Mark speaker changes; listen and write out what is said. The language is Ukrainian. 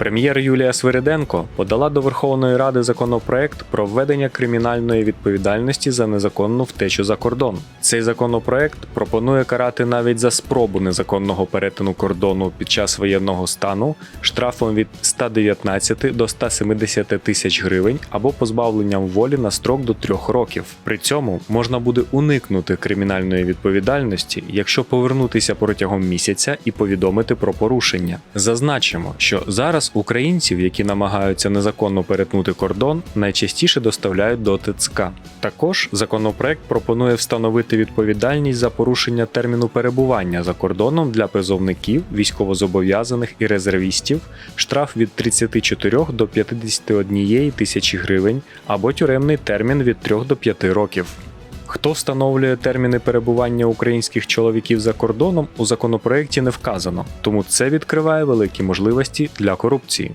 Speaker 1: Прем'єр Юлія Свириденко подала до Верховної Ради законопроект про введення кримінальної відповідальності за незаконну втечу за кордон. Цей законопроект пропонує карати навіть за спробу незаконного перетину кордону під час воєнного стану штрафом від 119 до 170 тисяч гривень або позбавленням волі на строк до трьох років. При цьому можна буде уникнути кримінальної відповідальності, якщо повернутися протягом місяця і повідомити про порушення. Зазначимо, що зараз українців, які намагаються незаконно перетнути кордон, найчастіше доставляють до ТЦК. Також законопроект пропонує встановити відповідальність за порушення терміну перебування за кордоном для призовників, військовозобов'язаних і резервістів, штраф від 34 до 51 тисячі гривень або тюремний термін від 3 до 5 років. Хто встановлює терміни перебування українських чоловіків за кордоном у законопроекті не вказано, тому це відкриває великі можливості для корупції.